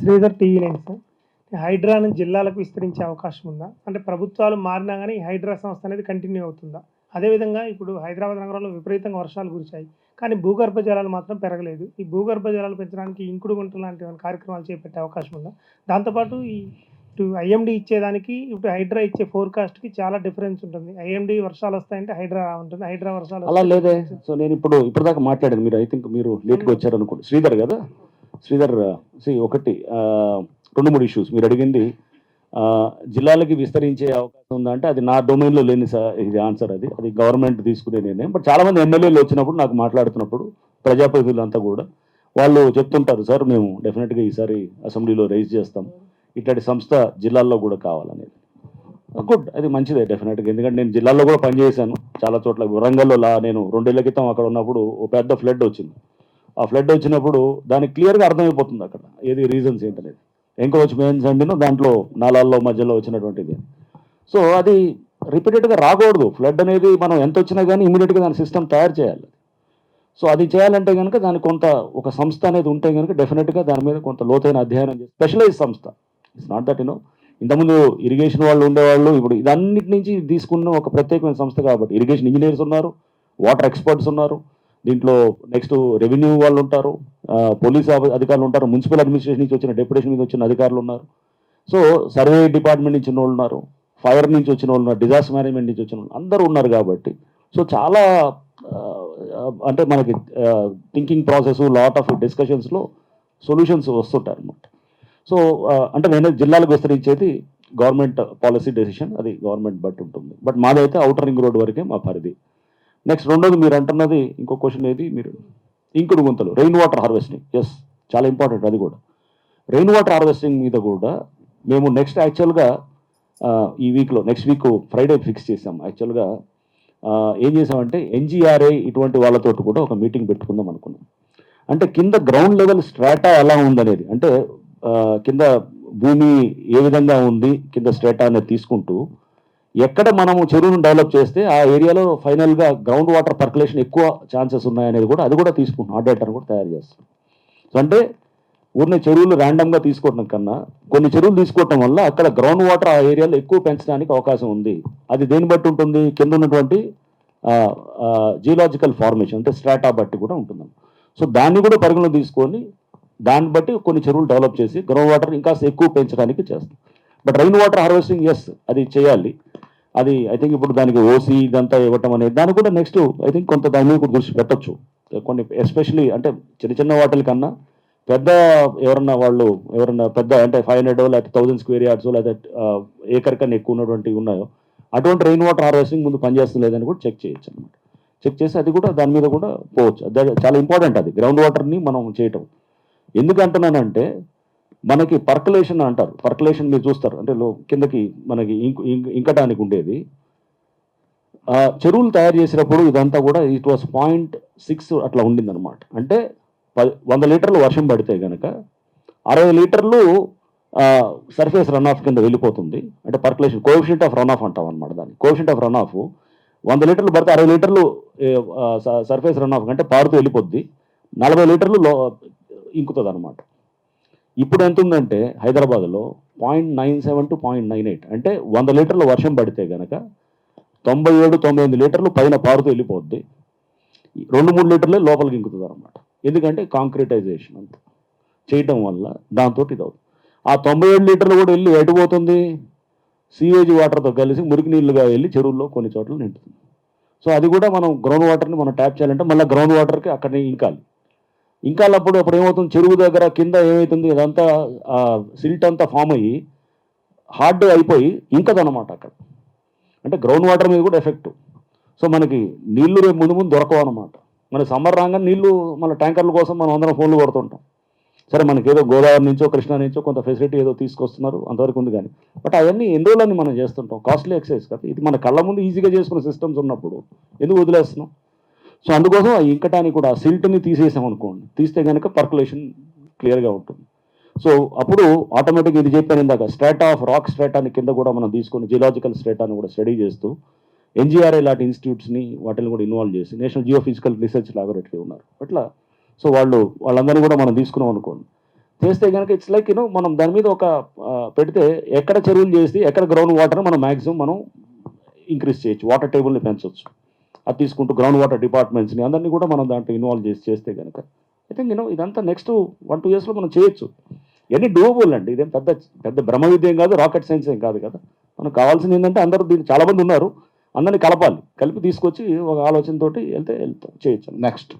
Sridhar TV nine sir. హైడ్రాను జిల్లాలకు విస్తరించే అవకాశం ఉందా? అంటే ప్రభుత్వాలు మారినా కానీ ఈ హైడ్రా సంస్థ అనేది కంటిన్యూ అవుతుందా? అదేవిధంగా ఇప్పుడు హైదరాబాద్ నగరంలో విపరీతంగా వర్షాలు కురిశాయి. కానీ భూగర్భ జలాలు మాత్రం పెరగలేదు. ఈ భూగర్భ జలాలు పెంచడానికి ఇంకుడు గుంటలు లాంటి కార్యక్రమాలు చేపట్టే అవకాశం ఉందా? దాంతోపాటు ఈ ఇటు ఐఎండి ఇచ్చేదానికి ఇప్పుడు హైడ్రా ఇచ్చే ఫోర్కాస్ట్కి చాలా డిఫరెన్స్ ఉంటుంది. ఐఎండి వర్షాలు వస్తాయంటే హైడ్రా ఉంటుంది. హైడ్రా వర్షాలు అలా. లేదే. సో నేను ఇప్పుడు ఇప్పుడు దాకా మాట్లాడాను మీరు. ఐ థింక్ మీరు లేట్గా వచ్చారు అనుకోండి శ్రీధర్ కదా? శ్రీధర్ సి ఒకటి రెండు మూడు ఇష్యూస్ మీరు అడిగింది జిల్లాలకి విస్తరించే అవకాశం ఉందా అంటే అది నా డొమైన్లో లేని ఇది ఆన్సర్ అది. అది గవర్నమెంట్ తీసుకునే నిర్ణయం. బట్ చాలా మంది ఎమ్మెల్యేలు వచ్చినప్పుడు నాకు మాట్లాడుతున్నప్పుడు ప్రజాప్రతినిధులు అంతా కూడా వాళ్ళు చెప్తుంటారు సార్ మేము డెఫినెట్గా ఈసారి అసెంబ్లీలో రైజ్ చేస్తాం. ఇట్లాంటి సంస్థ జిల్లాల్లో కూడా కావాలనేది. గుడ్ అది మంచిదే డెఫినెట్గా ఎందుకంటే నేను జిల్లాల్లో కూడా పనిచేశాను. చాలా చోట్ల వరంగల్లో నేను రెండేళ్ళ క్రితం అక్కడ ఉన్నప్పుడు ఓ పెద్ద ఫ్లడ్ వచ్చింది. ఆ ఫ్లడ్ వచ్చినప్పుడు దానికి క్లియర్గా అర్థమైపోతుంది అక్కడ. ఏది రీజన్స్ ఏంటనేది. ఎంకరోచ్ మెయిన్స్ అండినో దాంట్లో నాలాల్లో మధ్యలో వచ్చినటువంటిది. సో అది రిపీటెడ్గా రాకూడదు. ఫ్లడ్ అనేది మనం ఎంత వచ్చినా కానీ ఇమీడియట్గా దాని సిస్టమ్ తయారు చేయాలి. సో అది చేయాలంటే కనుక దానికి కొంత ఒక సంస్థ అనేది ఉంటే కనుక డెఫినెట్గా దాని మీద కొంత లోతైన అధ్యయనం చేసి స్పెషలైజ్ సంస్థ. It's not that you know ఇంతకుముందు ఇరిగేషన్ వాళ్ళు ఉండేవాళ్ళు ఇప్పుడు ఇదన్నిటి నుంచి తీసుకున్న ఒక ప్రత్యేకమైన సంస్థ కాబట్టి ఇరిగేషన్ ఇంజనీర్స్ ఉన్నారు వాటర్ ఎక్స్పర్ట్స్ ఉన్నారు దీంట్లో నెక్స్ట్ రెవెన్యూ వాళ్ళు ఉంటారు పోలీస్ అధికారులు ఉంటారు మున్సిపల్ అడ్మినిస్ట్రేషన్ నుంచి వచ్చిన డెప్యుటేషన్ నుంచి వచ్చిన అధికారులు ఉన్నారు. సో సర్వే డిపార్ట్మెంట్ నుంచి ఉన్న వాళ్ళు ఉన్నారు ఫైర్ నుంచి వచ్చిన వాళ్ళు ఉన్నారు డిజాస్టర్ మేనేజ్మెంట్ నుంచి వచ్చిన వాళ్ళు అందరూ ఉన్నారు కాబట్టి. సో చాలా అంటే మనకి థింకింగ్ ప్రాసెస్ లాట్ ఆఫ్ డిస్కషన్స్లో సొల్యూషన్స్ వస్తుంటాయి అనమాట సో అంటే నేను జిల్లాలకు విస్తరించేది గవర్నమెంట్ పాలసీ డెసిషన్ అది గవర్నమెంట్ బట్టి ఉంటుంది. బట్ మాదైతే అవుటర్ రింగ్ రోడ్ వరకే మా పరిధి. నెక్స్ట్ రెండోది మీరు అంటున్నది ఇంకో క్వశ్చన్ ఏది? మీరు ఇంకుడు గుంతలు రెయిన్ వాటర్ హార్వెస్టింగ్ ఎస్ చాలా ఇంపార్టెంట్ అది కూడా. రెయిన్ వాటర్ హార్వెస్టింగ్ మీద కూడా మేము నెక్స్ట్ యాక్చువల్గా ఈ వీక్లో నెక్స్ట్ వీక్ ఫ్రైడే ఫిక్స్ చేసాం యాక్చువల్గా ఏం చేసామంటే ఎన్జిఆర్ఐ ఇటువంటి వాళ్ళతో కూడా ఒక మీటింగ్ పెట్టుకుందాం అనుకున్నాం. అంటే కింద గ్రౌండ్ లెవెల్ స్ట్రాటా ఎలా ఉందనేది. అంటే కింద భూమి ఏ విధంగా ఉంది కింద స్ట్రాటా అనేది తీసుకుంటూ ఎక్కడ మనము చెరువును డెవలప్ చేస్తే ఆ ఏరియాలో ఫైనల్గా గ్రౌండ్ వాటర్ పర్కులేషన్ ఎక్కువ ఛాన్సెస్ ఉన్నాయనేది కూడా అది కూడా తీసుకుంటున్నాం. ఆ డేటాను కూడా తయారు చేస్తాం సో అంటే ఊరిని చెరువులు ర్యాండమ్గా తీసుకోవడం కన్నా కొన్ని చెరువులు తీసుకోవటం వల్ల అక్కడ గ్రౌండ్ వాటర్ ఆ ఏరియాలో ఎక్కువ పెంచడానికి అవకాశం ఉంది. అది దేని బట్టి ఉంటుంది? కింద ఉన్నటువంటి జియలాజికల్ ఫార్మేషన్ అంటే స్ట్రాటా బట్టి కూడా ఉంటుంది. సో దాన్ని కూడా పరిగణలో తీసుకొని దాన్ని బట్టి కొన్ని చెరువులు డెవలప్ చేసి గ్రౌండ్ వాటర్ ఇంకా ఎక్కువ పెంచడానికి చేస్తాం. But rain water harvesting yes అది చేయాలి. అది ఐ థింక్ ఇప్పుడు దానికి ఓసీ ఇదంతా ఇవ్వటం అనేది దానికి కూడా నెక్స్ట్ ఐ థింక్ కొంత దాని మీద దృష్టి పెట్టొచ్చు. కొన్ని ఎస్పెషలీ అంటే చిన్న చిన్న వాటిల కన్నా పెద్ద ఎవరన్నా వాళ్ళు ఎవరన్నా పెద్ద అంటే ఫైవ్ హండ్రెడ్ లేకపోతే థౌసండ్ స్క్వేర్ యార్డ్స్ లేకపోతే ఏకర్ కన్నా ఎక్కువ ఉన్నటువంటి ఉన్నాయో అటువంటి రెయిన్ వాటర్ హార్వెస్టింగ్ ముందు పనిచేస్తుంది లేదని కూడా చెక్ చేయొచ్చు అనమాట చెక్ చేసి అది కూడా దాని మీద కూడా పోవచ్చు. చాలా ఇంపార్టెంట్ అది గ్రౌండ్ వాటర్ని మనం చేయటం. ఎందుకంటున్నానంటే మనకి పర్కులేషన్ అంటారు. పర్కులేషన్ మీరు చూస్తారు. అంటే లో కిందకి మనకి ఇంక్ ఇంక్- ఇంకటానికి ఉండేది. చెరువులు తయారు చేసినప్పుడు ఇదంతా కూడా ఇట్ వాస్ పాయింట్ సిక్స్ అట్లా ఉండిందనమాట అంటే పది వంద లీటర్లు వర్షం పడితే కనుక అరవై లీటర్లు సర్ఫేస్ రన్ ఆఫ్ కింద వెళ్ళిపోతుంది. అంటే percolation coefficient of run off అంటాం అనమాట దాన్ని. కోఎఫిషియంట్ ఆఫ్ రన్ ఆఫ్ వంద లీటర్లు పడితే అరవై లీటర్లు సర్ఫేస్ రన్ ఆఫ్ అంటే పారుతూ వెళ్ళిపోద్ది. నలభై లీటర్లు లో ఇంకుతుంది అనమాట ఇప్పుడు ఎంత ఉందంటే హైదరాబాద్లో point nine seven to point nine eight అంటే వంద లీటర్ల వర్షం పడితే కనుక తొంభై ఏడు తొంభై ఎనిమిది లీటర్లు పైన పారుతూ వెళ్ళిపోద్ది. రెండు మూడు లీటర్లే లోపలికి ఇంకుతుంది అనమాట ఎందుకంటే కాంక్రిటైజేషన్ అంత చేయటం వల్ల దాంతో ఇది అవుతుంది. ఆ తొంభై ఏడు లీటర్లు కూడా వెళ్ళి ఎటుపోతుంది సీవేజ్ వాటర్తో కలిసి మురికి నీళ్ళుగా వెళ్ళి చెరువుల్లో కొన్ని చోట్ల నిండుతుంది. సో అది కూడా మనం గ్రౌండ్ వాటర్ని మనం ట్యాప్ చేయాలంటే మళ్ళీ గ్రౌండ్ వాటర్కి అక్కడ ఇంకాలి. ఇంకా అప్పుడు ఏమవుతుంది? చెరువు దగ్గర కింద ఏమవుతుంది అదంతా సిల్ట్ అంతా ఫామ్ అయ్యి హార్డ్ అయిపోయి ఇంకదనమాట అక్కడ. అంటే గ్రౌండ్ వాటర్ మీద కూడా ఎఫెక్ట్ సో మనకి నీళ్ళు రేపు ముందు ముందు దొరకవు అనమాట మన సమ్మర్ రాగానే నీళ్ళు మన ట్యాంకర్ల కోసం మనం అందరం ఫోన్లు కొడుతుంటాం. సరే మనకి ఏదో గోదావరి నుంచో కృష్ణా నుంచో కొంత ఫెసిలిటీ ఏదో తీసుకొస్తున్నారు అంతవరకు ఉంది కానీ. బట్ అవన్నీ ఎన్ని రోజులని మనం చేస్తుంటాం? కాస్ట్లీ ఎక్సైజ్ కదా. ఇది మన కళ్ళ ముందు ఈజీగా చేసుకునే సిస్టమ్స్ ఉన్నప్పుడు. ఎందుకు వదిలేస్తున్నాం? సో అందుకోసం ఆ ఇంకటానికి కూడా ఆ సిల్ట్ని తీసేసాం అనుకోండి. తీస్తే కనుక పర్కులేషన్ క్లియర్గా ఉంటుంది. సో అప్పుడు ఆటోమేటిక్గా ఇది చెప్పాను ఇందాక స్ట్రాటా ఆఫ్ రాక్ స్ట్రాటాని కింద కూడా మనం తీసుకొని జియలాజికల్ స్ట్రాటాని కూడా స్టడీ చేస్తూ ఎన్జిఆర్ఐ లాంటి ఇన్స్టిట్యూట్స్ని వాటిని కూడా ఇన్వాల్వ్ చేసి national geophysical research laboratory ఉన్నారు. అట్లా సో వాళ్ళు వాళ్ళందరినీ కూడా మనం తీసుకున్నాం అనుకోండి. చేస్తే కనుక ఇట్స్ లైక్ యూనో మనం దాని మీద ఒక పెడితే ఎక్కడ చెరువులు చేసి ఎక్కడ గ్రౌండ్ వాటర్ మనం మ్యాక్సిమం మనం ఇంక్రీజ్ చేయొచ్చు వాటర్ టేబుల్ని పెంచవచ్చు అది తీసుకుంటూ గ్రౌండ్ వాటర్ డిపార్ట్మెంట్స్ని అందరినీ కూడా మనం దాంట్లో ఇన్వాల్వ్ చేసి చేస్తే కనుక ఐ థింక్ యూనో ఇదంతా నెక్స్ట్ వన్ టూ ఇయర్స్లో మనం చేయొచ్చు. ఎన్ని డూబుల్ అండి ఇదేం పెద్ద పెద్ద బ్రహ్మ విద్యం కాదు రాకెట్ సైన్స్ ఏం కాదు కదా. మనకు కావాల్సింది ఏంటంటే అందరూ దీన్ని చాలామంది ఉన్నారు అందరినీ కలపాలి కలిపి తీసుకొచ్చి ఒక ఆలోచనతోటి వెళ్తే వెళ్తాం చేయొచ్చు. నెక్స్ట్